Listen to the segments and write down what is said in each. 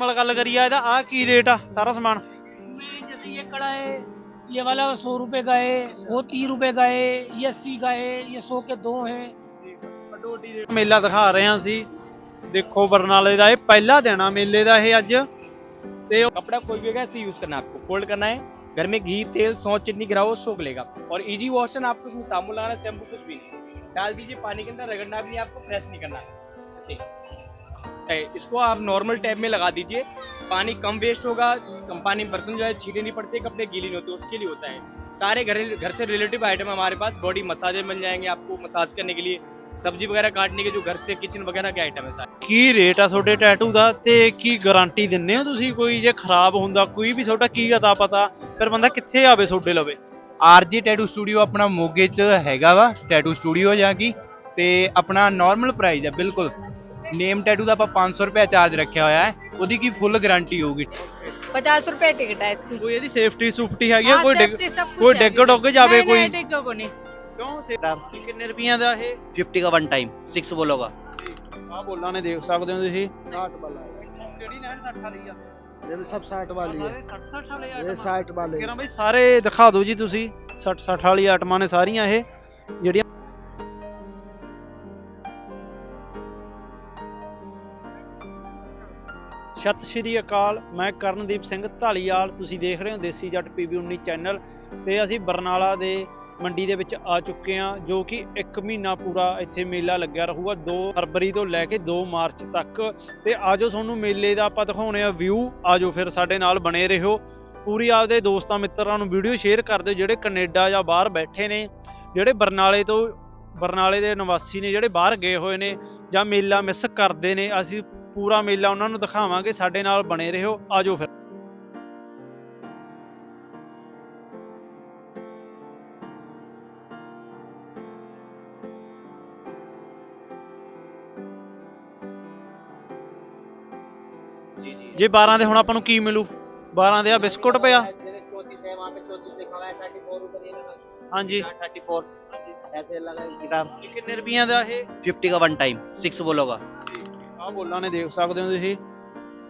ਮਲ ਗੱਲ ਕਰੀਏ ਇਹਦਾ ਆ ਕੀ ਰੇਟ ਆ ਸਾਰਾ ਸਮਾਨ में जैसे ये कड़ा है ये वाला सौ रुपए का है वो तीस रुपए का है ये अस्सी का है ये सौ के दो हैं ਮੇਲਾ ਦਿਖਾ ਰਹੇ ਹਾਂ ਅਸੀਂ ਦੇਖੋ ਬਰਨਾਲੇ ਦਾ ਇਹ ਪਹਿਲਾ ਦਿਨ ਆ ਮੇਲੇ ਦਾ ਇਹ ਅੱਜ ਤੇ कपड़ा कोई भी ऐसे यूज करना है आपको फोल्ड करना है घर में घी तेल सौंफ चटनी गिराओ सोख लेगा और इजी वॉशन आपको इसमें साबुन लगाना शैम्पू कुछ भी नहीं डाल दीजिए पानी के अंदर रगड़ना भी नहीं आपको प्रेस नहीं करना ऐसे ही। ए, इसको आप नॉर्मल टैप में लगा दीजिए पानी कम वेस्ट होगा कम पानी में बर्तन जो है छीटे नहीं पड़ते कपड़े गीले नहीं होते उसके लिए होता है सारे घर घर से रिलेटिव आइटम हमारे पास बॉडी मसाजे मिल जाएंगे आपको मसाज करने के लिए सब्जी वगैरह काटने के जो घर से किचन वगैरह के आइटम है सारे ਕੀ ਰੇਟ ਆ ਤੁਹਾਡੇ ਟੈਟੂ ਦਾ ਤੇ ਕੀ ਗਾਰੰਟੀ ਦਿੰਨੇ ਹੋ ਤੁਸੀਂ ਕੋਈ ਜੇ ਖਰਾਬ ਹੁੰਦਾ ਕੋਈ ਵੀ ਤੁਹਾਡਾ ਕੀ ਅਤਾ ਪਤਾ ਫਿਰ ਬੰਦਾ ਕਿੱਥੇ ਆਵੇ ਤੁਹਾਡੇ ਲਵੇ ਆਰਜੀ ਟੈਟੂ ਸਟੂਡੀਓ ਆਪਣਾ ਮੋਗੇ ਚ ਹੈਗਾ ਵਾ ਟੈਟੂ ਸਟੂਡੀਓ ਜਾਂ ਕੀ ਤੇ ਆਪਣਾ ਨਾਰਮਲ ਪ੍ਰਾਈਸ ਹੈ ਬਿਲਕੁਲ ਨੇਮ ਟੈਟੂ ਦਾ ਆਪਾਂ 500 ਰੁਪਏ ਚਾਰਜ ਰੱਖਿਆ ਹੋਇਆ ਹੈ ਉਹਦੀ ਕੀ ਫੁੱਲ ਗਾਰੰਟੀ ਹੋਊਗੀ पचास रुपए टिकट है इसकी ਕੋਈ ਇਹਦੀ ਸੇਫਟੀ ਸੁਫਟੀ ਹੈਗੀ ਆ हाँ, ਕੋਈ ਡਿੱਗ safety सब कुछ ਕੋਈ है ਡਿੱਗ जी। ਡੁੱਗ ਜਾਵੇ नहीं, ਕੋਈ नहीं, डिग्गो को नहीं ਕਿਉਂ ਸੇਫਟੀ ਕਿੰਨੇ ਰੁਪਈਆਂ ਦਾ ਇਹ फिफ्टी का वन टाइम सिक्स बोलोगा ਆ ਬੋਲਾਂ ਨੇ ਦੇਖ ਸਕਦੇ ਹੋ ਤੁਸੀਂ साठ वाला है ਕਿਹੜੀ ਲੈਣ 60 ਵਾਲੀ ਆ ये भी सब साठ वाली है 60 60 ਵਾਲੇ ये साठ वाले ਕਿਹੜਾ ਬਈ ਸਾਰੇ ਦਿਖਾ ਦਿਓ ਜੀ ਤੁਸੀਂ 60 60 ਵਾਲੀ ਆਟਮਾਂ ਨੇ ਸਾਰੀਆਂ ਇਹ ਜਿਹੜੀਆਂ ਸਤਿ ਸ਼੍ਰੀ ਅਕਾਲ, ਮੈਂ ਕਰਨਦੀਪ ਸਿੰਘ ਢਾਲੀਵਾਲ ਤੁਸੀਂ ਦੇਖ ਰਹੇ ਹੋ ਦੇਸੀ ਜੱਟ ਪੀਬੀ 19 ਚੈਨਲ ਤੇ ਅਸੀਂ ਬਰਨਾਲਾ ਦੇ ਮੰਡੀ ਦੇ ਵਿੱਚ ਆ ਚੁੱਕੇ ਹਾਂ, ਜੋ ਕਿ 1 ਮਹੀਨਾ ਪੂਰਾ ਇੱਥੇ ਮੇਲਾ ਲੱਗਿਆ ਰਹੂਗਾ 2 ਫਰਵਰੀ ਤੋਂ ਲੈ ਕੇ 2 ਮਾਰਚ ਤੱਕ। ਤੇ ਆਜੋ ਤੁਹਾਨੂੰ ਮੇਲੇ ਦਾ ਆਪਾਂ ਦਿਖਾਉਣੇ ਆ ਵਿਊ ਆਜੋ ਫਿਰ ਸਾਡੇ ਨਾਲ ਬਣੇ ਰਹੋ। ਪੂਰੀ ਆਪਦੇ ਦੋਸਤਾਂ ਮਿੱਤਰਾਂ ਨੂੰ ਵੀਡੀਓ ਸ਼ੇਅਰ ਕਰ ਦਿਓ, ਜਿਹੜੇ ਕੈਨੇਡਾ ਜਾਂ ਬਾਹਰ ਬੈਠੇ ਨੇ, ਜਿਹੜੇ ਬਰਨਾਲੇ ਤੋਂ, ਬਰਨਾਲੇ ਦੇ ਨਿਵਾਸੀ ਨੇ, ਜਿਹੜੇ ਬਾਹਰ ਗਏ ਹੋਏ ਨੇ ਜਾਂ ਮੇਲਾ ਮਿਸ ਕਰਦੇ ਨੇ, ਅਸੀਂ ਪੂਰਾ ਮੇਲਾ ਉਹਨਾਂ ਨੂੰ ਦਿਖਾਵਾਂਗੇ ਸਾਡੇ ਨਾਲ ਬਣੇ ਰਹੋ ਆਜੋ ਫਿਰ ਜੇ 12 ਦੇ ਹੁਣ ਆਪਾਂ ਨੂੰ ਕੀ ਮਿਲੂ 12 ਦੇ ਆ ਬਿਸਕੁਟ ਪਿਆ चौतीस है वहाँ पे चौतीस लिखा हुआ है थर्टी फोर रुपये ਹਾਂਜੀ थर्टी फोर ऐसे लगा गिटार ਇਹ ਕਿੰਨੇ ਰੁਪਈਆਂ ਦਾ ਇਹ फिफ्टी का वन टाइम सिक्स बोलोगा ਆਹ ਬੋਲਾਂ ਨੇ ਦੇਖ ਸਕਦੇ ਹੋ ਤੁਸੀਂ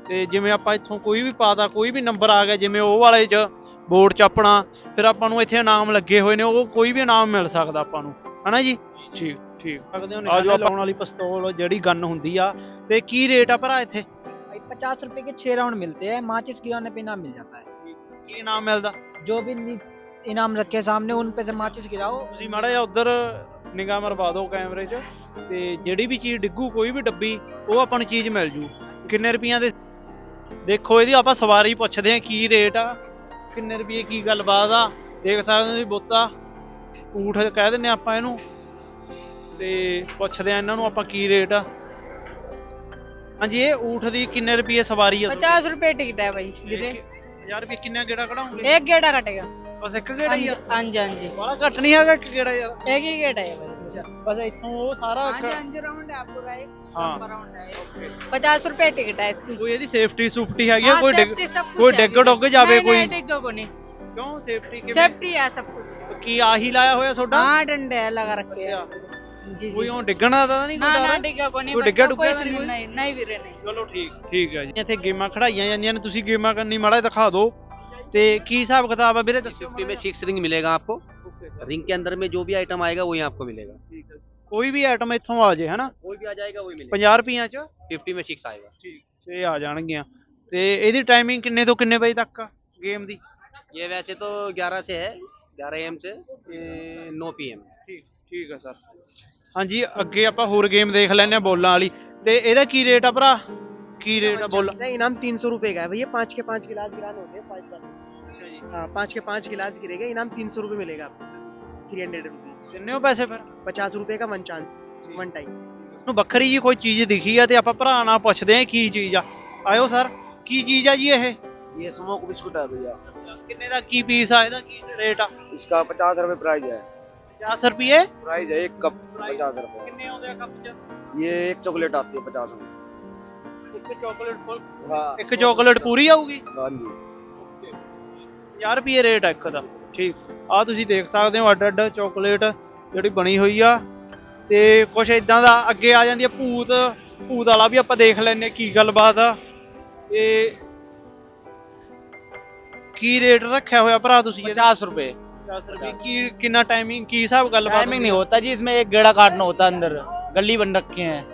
ਤੇ ਜਿਵੇਂ ਆਪਾਂ ਇੱਥੋਂ ਕੋਈ ਵੀ ਪਾਤਾ ਕੋਈ ਵੀ ਨੰਬਰ ਆ ਗਿਆ ਜਿਵੇਂ ਉਹ ਵਾਲੇ 'ਚ ਬੋਰਡ 'ਚ ਆਪਣਾ ਫਿਰ ਆਪਾਂ ਨੂੰ ਇੱਥੇ ਇਨਾਮ ਲੱਗੇ ਹੋਏ ਨੇ ਉਹ ਕੋਈ ਵੀ ਇਨਾਮ ਮਿਲ ਸਕਦਾ ਆਪਾਂ ਨੂੰ ਹਨਾ ਜੀ ਠੀਕ ਠੀਕ ਸਕਦੇ ਹੋ ਆ ਜੋ ਲਾਉਣ ਵਾਲੀ ਪਿਸਤੌਲ ਜਿਹੜੀ ਗਨ ਹੁੰਦੀ ਆ ਤੇ ਕੀ ਰੇਟ ਆ ਭਰਾ ਇੱਥੇ भाई पचास रुपए के छह राउंड मिलते हैं माचिस गिराने पे इनाम मिल जाता है ਕੀ ਇਨਾਮ ਮਿਲਦਾ जो भी नि- इनाम रखे सामने उन पे से माचिस गिराओ ਤੁਸੀਂ ਮਾੜਾ ਜਿਹਾ ਉਧਰ ਨਿਗਾਹ ਮਰਵਾ ਦਿਓ ਕੈਮਰੇ 'ਚ ਤੇ ਜਿਹੜੀ ਵੀ ਚੀਜ਼ ਡਿੱਗੂ ਕੋਈ ਵੀ ਡੱਬੀ ਉਹ ਆਪਾਂ ਨੂੰ ਚੀਜ਼ ਮਿਲ ਜੂ ਕਿੰਨੇ ਰੁਪਈਆਂ ਦੇ ਦੇਖੋ ਇਹਦੀ ਆਪਾਂ ਸਵਾਰੀ ਪੁੱਛਦੇ ਆ ਕੀ ਰੇਟ ਆ ਕਿੰਨੇ ਰੁਪਏ ਕੀ ਗੱਲਬਾਤ ਆ ਦੇਖ ਸਕਦੇ ਹੋ ਤੁਸੀਂ ਬੋਤਾ ਊਠ ਕਹਿ ਦਿੰਨੇ ਆਪਾਂ ਇਹਨੂੰ ਤੇ ਪੁੱਛਦੇ ਆ ਇਹਨਾਂ ਨੂੰ ਆਪਾਂ ਕੀ ਰੇਟ ਆ ਹਾਂਜੀ ਇਹ ਊਠ ਦੀ ਕਿੰਨੇ ਰੁਪਏ ਸਵਾਰੀ ਆ पचास रुपए टिकट है भाई वीरे 1000 ਰੁਪਏ ਕਿੰਨਾ ਗੇੜਾ ਕਢਾਉਂਗੇ एक गेड़ा कटेगा ਬਸ ਇੱਕ ਗੇੜਾ ਹੀ ਆ हाँ जी हाँ जी ਬੜਾ ਘੱਟ ਨਹੀਂ ਹੈਗਾ ਇੱਕ ਗੇੜਾ ਯਾਰ एक ही गेड़ा है भाई ਬਸ ਇੱਥੋਂ ਉਹ ਸਾਰਾ हाँ जी हाँ जी राउंड है आपको भाई ਹਾਂ राउंड है पचास रुपए टिकट है इसकी ਕੋਈ ਇਹਦੀ ਸੇਫਟੀ ਸੁਫਟੀ ਹੈਗੀ ਆ हाँ, ਕੋਈ ਡਿੱਗ safety सब कुछ ਕੋਈ है ਡਿੱਗ वीरे। ਡੁੱਗ ਜਾਵੇ नहीं, ਕੋਈ नहीं, डिग्गो को नहीं ਕਿਉਂ ਸੇਫਟੀ ਕਿਵੇਂ सेफ्टी है सब कुछ ਕੀ ਆਹੀ ਲਾਇਆ ਹੋਇਆ ਤੁਹਾਡਾ हाँ डंडे है लगा रखे हैं ਅੱਛਾ। जी ਕੋਈ जी ਉਹ ਡਿੱਗਣਾ ਤਾਂ ਨਹੀਂ ना ਕੋਈ ना ਡਰ डिग्गो को नहीं कोई डिग्गा बच्चों, डुग्गा कोई तो नहीं सीन कोई? नहीं नहीं वीरे नहीं ਚਲੋ ਠੀਕ ਠੀਕ ਹੈ ਜੀ ਇੱਥੇ ਗੇਮਾਂ ਖੜਾਈਆਂ ਜਾਂਦੀਆਂ ਨੇ ਤੁਸੀਂ ਗੇਮਾਂ ਕਰਨੀ ਮਾੜਾ ਜਿਹਾ ਦਿਖਾ ਦਿਓ ਤੇ ਕੀ ਹਿਸਾਬ ਕਿਤਾਬ ਆ ਵੀਰੇ ਦੱਸਿਓ फिफ्टी में सिक्स रिंग मिलेगा आपको रिंग के अंदर में जो भी आइटम आएगा वही आपको मिलेगा ਕੋਈ ਵੀ ਆਈਟਮ ਇੱਥੋਂ ਆ ਜੇ ਹਨਾ कोई भी आ जाएगा वही मिलेगा 50 ਰੁਪਈਆਂ ਚ फिफ्टी में सिक्स आएगा ਇਹ ਆ ਜਾਣਗੀਆਂ ਤੇ ਇਹਦੀ ਟਾਈਮਿੰਗ ਕਿੰਨੇ ਤੋਂ ਕਿੰਨੇ ਵਜੇ ਤੱਕ ਆ ਗੇਮ ਦੀ ये वैसे तो ग्यारह से है ग्यारह एम से नौ पी एम ਠੀਕ ਠੀਕ ਆ ਸਰ ਹਾਂਜੀ ਅੱਗੇ ਆਪਾਂ ਹੋਰ ਗੇਮ ਦੇਖ ਲੈਂਦੇ ਆ ਬੋਲਾਂ ਵਾਲੀ ਤੇ ਇਹਦਾ ਕੀ ਰੇਟ ਆ ਭਰਾ ਕੀ ਰੇਟ ਆ ਬੋਲ से इनाम तीन सौ रुपए का है भैया पाँच के पाँच गिलास गिराने होते हैं पाँच वाले ਅੱਛਾ ਜੀ हाँ पाँच के पाँच गिलास गिरेगा इनाम तीन सौ रुपए मिलेगा आपको थ्री हंड्रेड रुपीज ਕਿੰਨੇ ਹੋ ਪੈਸੇ ਫਿਰ पचास रुपए का वन चांस वन टाइम ਨੂੰ ਵੱਖਰੀ ਜੀ ਕੋਈ ਚੀਜ਼ ਦਿਖੀ ਆ ਤੇ ਆਪਾਂ ਭਰਾ ਨਾਲ ਪੁੱਛਦੇ ਆ ਕੀ ਚੀਜ਼ ਆ ਆਇਓ ਸਰ ਕੀ ਚੀਜ਼ ਆ ਜੀ ਇਹ ये स्मोक बिस्कुट है भैया ਕਿੰਨੇ ਦਾ ਕੀ ਪੀਸ ਆ ਇਹਦਾ ਕੀ ਰੇਟ ਆ इसका पचास रुपए प्राइस है 50 ਰੁਪਏ प्राइस है एक कप पचास रुपए ਕਿੰਨੇ ਆਉਂਦੇ ਆ ਕੱਪ ਚ ये एक चॉकलेट आती है पचास रुपए ਇੱਕ ਚਾਕਲੇਟ ਫੁੱਲ हाँ ਇੱਕ ਚਾਕਲੇਟ ਪੂਰੀ ਆਊਗੀ हाँ जी 50 ਰੁਪਏ ਰੇਟ ਆ ਇੱਕ ਦਾ ਠੀਕ ਆ ਤੁਸੀਂ ਦੇਖ ਸਕਦੇ ਹੋ ਅੱਡ ਅੱਡ ਚਾਕਲੇਟ ਜਿਹੜੀ ਬਣੀ ਹੋਈ ਆ ਤੇ ਕੁਛ ਇਦਾਂ ਦਾ ਅੱਗੇ ਆ ਜਾਂਦੀ ਆ ਭੂਤ ਭੂਤ ਵਾਲਾ ਵੀ ਆਪਾਂ ਦੇਖ ਲੈਨੇ ਕੀ ਗੱਲਬਾਤ ਆ ਤੇ ਕੀ ਰੇਟ ਰੱਖਿਆ ਹੋਇਆ ਭਰਾ ਤੁਸੀਂ ਇਹਦਾ पचास रुपए 50 ਰੁਪਏ ਕੀ ਕਿੰਨਾ ਟਾਈਮਿੰਗ ਕੀ ਹਿਸਾਬ ਗੱਲਬਾਤ टाइमिंग नहीं होता जी इसमें एक गेड़ा काटना होता है अंदर गली बन रखे हैं ਓਕੇ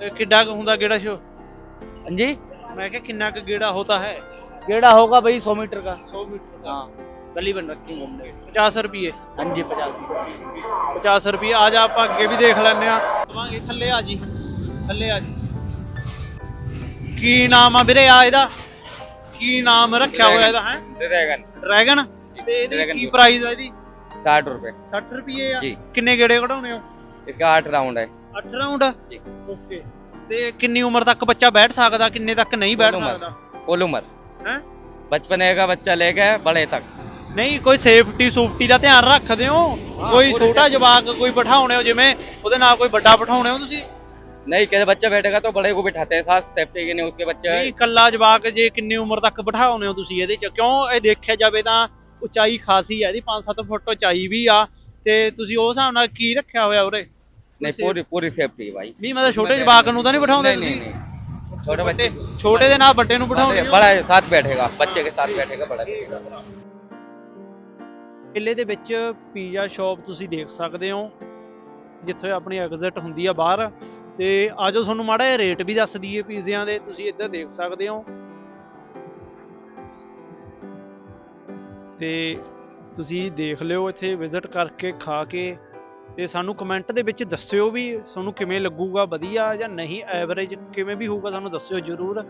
ਤੇ ਕਿੱਡਾ ਕੁ ਹੁੰਦਾ ਗੇੜਾ ਸ਼ੋ हाँ जी ਮੈਂ ਕਿਹਾ ਕਿੰਨਾ ਕੁ ਗੇੜਾ ਹੋਤਾ ਹੈ गेड़ा होगा भाई सौ मीटर का 100 ਮੀਟਰ हाँ गली बन रखी है घूमने की। 50 ਰੁਪਏ हाँ जी पचास 50 ਰੁਪਏ ਆ ਜਾ ਆਪਾਂ ਅੱਗੇ ਵੀ ਦੇਖ ਲੈਂਦੇ ਆ ਆਵਾਂਗੇ ਥੱਲੇ ਆ ਜੀ ਥੱਲੇ ਆ ਜੀ ਕੀ ਨਾਮ ਆ ਵੀਰੇ ਆ ਇਹਦਾ ਕੀ ਨਾਮ ਰੱਖਿਆ ਹੋਇਆ ਇਹਦਾ ਹੈ ड्रैगन ਡਰੈਗਨ ਤੇ ਇਹਦੀ Dragon ਕੀ Boat। ਪ੍ਰਾਈਸ ਆ ਇਹਦੀ साठ रुपए 60 ਰੁਪਏ ਆ ਜੀ। ਕਿੰਨੇ ਗੇੜੇ ਕਢਾਉਣੇ ਹੋ इसका आठ राउंड है 8 ਰਾਉਂਡ ਜੀ। ਓਕੇ ਤੇ ਕਿੰਨੀ ਉਮਰ ਤੱਕ ਬੱਚਾ ਬੈਠ ਸਕਦਾ ਕਿੰਨੇ ਤੱਕ ਨਹੀਂ ਬੈਠ ਉਮਰ। ਸਕਦਾ फुल उम्र हैं? बचपने का बच्चा लेके बड़े तक ਨਹੀਂ ਕੋਈ ਸੇਫਟੀ ਸੂਫਟੀ ਦਾ ਧਿਆਨ ਰੱਖਦੇ ਹੋ ਕੋਈ ਪੂਰੀ ਛੋਟਾ ਜਵਾਕ ਕੋਈ ਬਿਠਾਉਣੇ ਹੋ ਜਿਵੇਂ ਉਹਦੇ ਨਾਲ ਕੋਈ ਵੱਡਾ ਬਿਠਾਉਣੇ ਹੋ ਤੁਸੀਂ नहीं कहते बच्चा बैठेगा तो बड़े को बिठाते हैं साथ सेफ्टी के नहीं उसके बच्चे ਨਹੀਂ ਇਕੱਲਾ ਜਵਾਕ ਜੇ ਕਿੰਨੀ ਉਮਰ ਤੱਕ ਬਿਠਾਉਨੇ ਹੋ ਤੁਸੀਂ ਇਹਦੇ ਚ ਕਿਉਂ ਇਹ ਦੇਖਿਆ ਜਾਵੇ ਤਾਂ ਉਚਾਈ ਖਾਸੀ ਹੈ ਇਹਦੀ 5-7 ਫੁੱਟ ਉਚਾਈ ਵੀ ਆ ਤੇ ਤੁਸੀਂ ਉਸ ਹਿਸਾਬ ਨਾਲ ਕੀ ਰੱਖਿਆ ਹੋਇਆ ਉਰੇ नहीं पूरी पूरी सेफ्टी है भाई ਨਹੀਂ ਮਤਲਬ ਛੋਟੇ ਜਵਾਕ ਨੂੰ ਤਾਂ ਨਹੀਂ ਬਿਠਾਉਂਦੇ नहीं नहीं ਤੁਸੀਂ नहीं छोटे बच्चे ਛੋਟੇ ਦੇ ਨਾਲ ਵੱਡੇ ਨੂੰ ਬਿਠਾਉਂਦੇ ਹੋ बड़ा है, साथ बैठेगा बच्चे के साथ बैठेगा बड़ा बैठेगा ਮੇਲੇ ਦੇ ਵਿੱਚ ਪੀਜ਼ਾ ਸ਼ਾਪ ਤੁਸੀਂ ਦੇਖ ਸਕਦੇ ਹੋ ਜਿੱਥੇ ਆਪਣੀ ਐਗਜ਼ਿਟ ਹੁੰਦੀ ਆ ਬਾਹਰ ਤੇ ਆਜੋ ਤੁਹਾਨੂੰ ਮਾੜਾ ਜਿਹਾ ਰੇਟ ਵੀ ਦੱਸ ਦਈਏ ਪੀਜ਼ਿਆਂ ਦੇ ਤੁਸੀਂ ਇੱਧਰ ਦੇਖ ਸਕਦੇ ਹੋ ਤੇ ਤੁਸੀਂ ਦੇਖ ਲਿਓ ਇੱਥੇ ਵਿਜ਼ਿਟ ਕਰਕੇ ਖਾ ਕੇ ਤੇ ਸਾਨੂੰ ਕਮੈਂਟ ਦੇ ਵਿੱਚ ਦੱਸਿਓ ਵੀ ਤੁਹਾਨੂੰ ਕਿਵੇਂ ਲੱਗੂਗਾ, ਵਧੀਆ ਜਾਂ ਨਹੀਂ ਐਵਰੇਜ ਕਿਵੇਂ ਵੀ ਹੋਊਗਾ ਸਾਨੂੰ ਦੱਸਿਓ ਜਰੂਰ।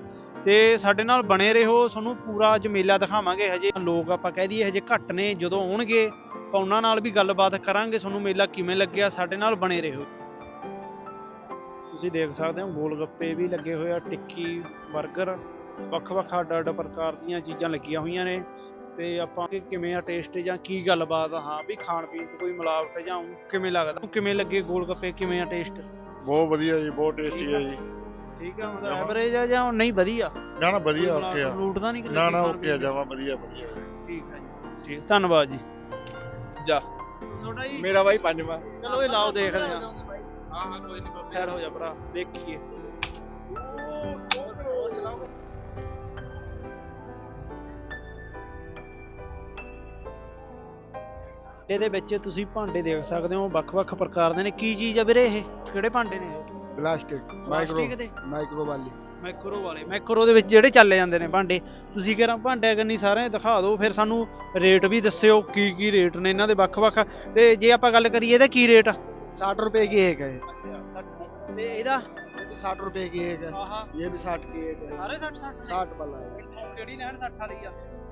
ਤੇ ਸਾਡੇ ਨਾਲ ਬਣੇ ਰਹੋ, ਤੁਹਾਨੂੰ ਪੂਰਾ ਅੱਜ ਮੇਲਾ ਦਿਖਾਵਾਂਗੇ ਹਜੇ। ਲੋਕ ਆਪਾਂ ਕਹਿ ਦਈਏ ਹਜੇ ਘੱਟ ਨੇ, ਜਦੋਂ ਆਉਣਗੇ ਤਾਂ ਉਹਨਾਂ ਨਾਲ ਵੀ ਗੱਲਬਾਤ ਕਰਾਂਗੇ ਤੁਹਾਨੂੰ ਮੇਲਾ ਕਿਵੇਂ ਲੱਗਿਆ, ਸਾਡੇ ਨਾਲ ਬਣੇ ਰਹੋ। ਤੁਸੀਂ ਦੇਖ ਸਕਦੇ ਹੋ ਗੋਲ ਗੱਪੇ ਵੀ ਲੱਗੇ ਹੋਏ ਆ, ਟਿੱਕੀ 버ਗਰ ਵੱਖ-ਵੱਖ ਅੱਡ-ਅੱਡ ਪ੍ਰਕਾਰ ਦੀਆਂ ਚੀਜ਼ਾਂ ਲੱਗੀਆਂ ਹੋਈਆਂ ਨੇ। ਤੇ ਆਪਾਂ ਕਿ ਕਿਵੇਂ ਆ ਟੇਸਟ ਜਾਂ ਕੀ ਗੱਲਬਾਤ ਆ ਹਾਂ ਵੀ ਖਾਣ ਪੀਣ 'ਚ ਕੋਈ ਮਿਲਾਵਟ ਜਾਂ ਊਂ ਕਿਵੇਂ ਲੱਗਦਾ? ਕਿਵੇਂ ਲੱਗੇ ਗੋਲ ਗੱਪੇ ਕਿਵੇਂ ਆ ਟੇਸਟ ਬਹੁਤ ਵਧੀਆ ਜੀ ਬਹੁਤ ਟੇਸਟੀ ਹੈ ਜੀ। ਠੀਕ ਆ ਮਤਲਬ ਐਵਰੇਜ ਆ ਜਾਂ ਨਹੀਂ ਵਧੀਆ? ਨਾ ਨਾ ਵਧੀਆ ਓਕੇ ਆ। ਫਰੂਟ ਦਾ ਨਹੀਂ ਨਾ ਨਾ ਓਕੇ ਆ ਜਾਵਾ ਵਧੀਆ ਵਧੀਆ। ਠੀਕ ਆ ਜੀ। ਠੀਕ ਧੰਨਵਾਦ ਜੀ। ਜਾ। ਤੁਹਾਡਾ ਜੀ ਮੇਰਾ ਬਾਈ ਪੰਜਵਾਂ। ਚਲੋ ਇਹ ਲਾਓ ਦੇਖਦੇ ਆ। ਹਾਂ ਹਾਂ ਕੋਈ ਨਹੀਂ ਸਾਈਡ ਹੋ ਜਾ ਭਰਾ ਦੇਖੀਏ। ਇਹਦੇ ਵਿੱਚ ਤੁਸੀਂ ਭਾਂਡੇ ਦੇਖ ਸਕਦੇ ਹੋ ਵੱਖ-ਵੱਖ ਪ੍ਰਕਾਰ ਦੇ ਨੇ ਕੀ ਚੀਜ਼ ਆ ਵੀਰੇ ਇਹ ਕਿਹੜੇ ਭਾਂਡੇ ਨੇ ਇਹ प्लास्टिक ਪਲਾਸਟਿਕ ਦੇ माइक्रो वाली ਮਾਈਕਰੋ ਵਾਲੇ ਮਾਈਕਰੋ ਦੇ ਵਿੱਚ ਜਿਹੜੇ ਚੱਲੇ ਜਾਂਦੇ ਨੇ ਭਾਂਡੇ ਤੁਸੀਂ ਕਿਹੜਾ ਭਾਂਡੇ ਕੰਨੀ ਸਾਰੇ ਦਿਖਾ ਦਿਓ ਫਿਰ ਸਾਨੂੰ ਰੇਟ ਵੀ ਦੱਸਿਓ ਕੀ ਕੀ ਰੇਟ ਨੇ ਇਹਨਾਂ ਦੇ ਵੱਖ-ਵੱਖ ਤੇ ਜੇ ਆਪਾਂ ਗੱਲ ਕਰੀਏ ਇਹਦਾ ਕੀ ਰੇਟ ਆ साठ रुपए की एक है ਤੇ ਇਹਦਾ ये भी साठ रुपए की एक है ਆਹਾ ये भी साठ की एक है ਸਾਰੇ 60 60 साठ वाला है ਕਿੱਥੋਂ ਕਿਹੜੀ ਲੈਣ 60 ਵਾਲੀ ਆ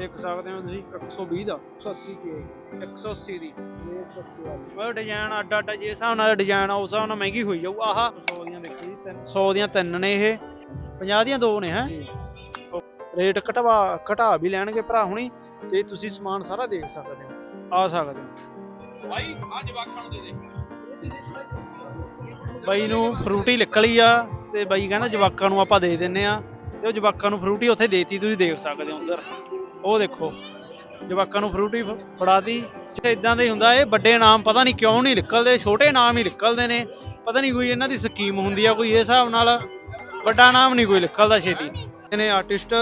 ਦੇਖ ਸਕਦੇ ਹੋ ਤੁਸੀਂ 120 ਦਾ। 180 ਕੇ 180 ਦੀ। 180 ਵਾਲੀ। ਮਤਲਬ ਡਿਜ਼ਾਈਨ ਅੱਡ ਅੱਡ ਜੇ ਹਿਸਾਬ ਨਾਲ ਡਿਜ਼ਾਈਨ ਆ ਉਸ ਹਿਸਾਬ ਨਾਲ ਮਹਿੰਗੀ ਹੋਈ ਜਾਊ। ਆਹ 100 ਦੀਆਂ ਦੇਖੀ 100 ਦੀਆਂ ਤਿੰਨ ਨੇ ਇਹ। 50 ਦੀਆਂ ਦੋ ਨੇ ਹੈ? ਰੇਟ ਘਟਵਾ ਘਟਾ ਵੀ ਲੈਣਗੇ ਭਰਾ ਹੁਣੀ ਤੇ ਤੁਸੀਂ ਸਮਾਨ ਸਾਰਾ ਦੇਖ ਸਕਦੇ ਹੋ। ਆ ਸਕਦੇ ਹੋ। ਭਾਈ ਆ ਜਵਾਕਾਂ ਦੇ ਦੇ। ਬਾਈ ਨੂੰ ਫਰੂਟੀ ਨਿਕਲੀ ਆ ਤੇ ਬਾਈ ਕਹਿੰਦਾ ਜਵਾਕਾਂ ਨੂੰ ਆਪਾਂ ਦੇ ਦਿੰਨੇ ਆ। ਤੇ ਉਹ ਜਵਾਕਾਂ ਨੂੰ ਫਰੂਟੀ ਉੱਥੇ ਦੇਤੀ ਤੁਸੀਂ ਦੇਖ ਸਕਦੇ ਹੋ ਉਧਰ ਉਹ ਦੇਖੋ ਜਵਾਕਾਂ ਨੂੰ ਫਰੂਟੀ ਫੜਾਤੀ। ਇਦਾਂ ਦਾ ਹੀ ਹੁੰਦਾ ਇਹ ਵੱਡੇ ਨਾਮ ਪਤਾ ਨਹੀਂ ਕਿਉਂ ਨਹੀਂ ਨਿਕਲਦੇ ਛੋਟੇ ਨਾਮ ਹੀ ਨਿਕਲਦੇ ਨੇ। ਪਤਾ ਨਹੀਂ ਕੋਈ ਇਹਨਾਂ ਦੀ ਸਕੀਮ ਹੁੰਦੀ ਆ ਕੋਈ ਇਹ ਹਿਸਾਬ ਨਾਲ ਵੱਡਾ ਨਾਮ ਨਹੀਂ ਕੋਈ ਨਿਕਲਦਾ ਛੇਤੀ। ਇਹਨੇ ਆਰਟਿਸਟ